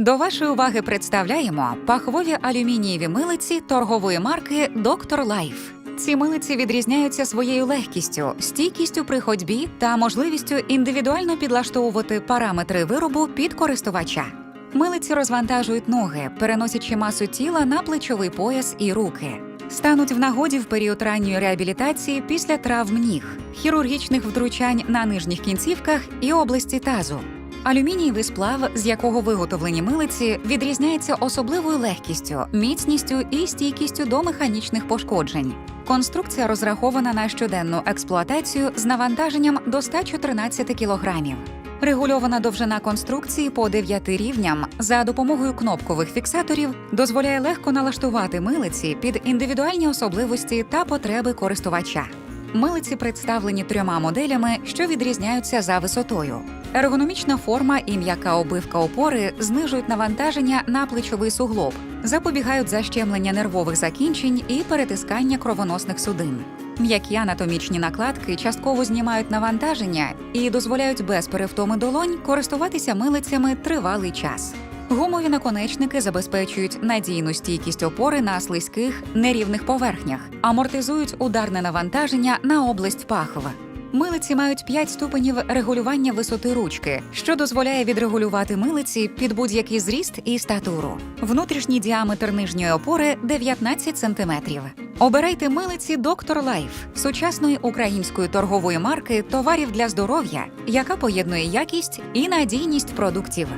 До вашої уваги представляємо пахвові алюмінієві милиці торгової марки Доктор Лайф. Ці милиці відрізняються своєю легкістю, стійкістю при ходьбі та можливістю індивідуально підлаштовувати параметри виробу під користувача. Милиці розвантажують ноги, переносячи масу тіла на плечовий пояс і руки. Стануть в нагоді в період ранньої реабілітації після травм ніг, хірургічних втручань на нижніх кінцівках і області тазу. Алюмінієвий сплав, з якого виготовлені милиці, відрізняється особливою легкістю, міцністю і стійкістю до механічних пошкоджень. Конструкція розрахована на щоденну експлуатацію з навантаженням до 114 кілограмів. Регульована довжина конструкції по 9 рівням за допомогою кнопкових фіксаторів дозволяє легко налаштувати милиці під індивідуальні особливості та потреби користувача. Милиці представлені трьома моделями, що відрізняються за висотою. Ергономічна форма і м'яка обивка опори знижують навантаження на плечовий суглоб, запобігають защемлення нервових закінчень і перетискання кровоносних судин. М'які анатомічні накладки частково знімають навантаження і дозволяють без перевтоми долонь користуватися милицями тривалий час. Гумові наконечники забезпечують надійну стійкість опори на слизьких нерівних поверхнях, амортизують ударне навантаження на область пахв. Милиці мають 5 ступенів регулювання висоти ручки, що дозволяє відрегулювати милиці під будь-який зріст і статуру. Внутрішній діаметр нижньої опори 19 см. Обирайте милиці Доктор Лайф сучасної української торгової марки товарів для здоров'я, яка поєднує якість і надійність продуктів.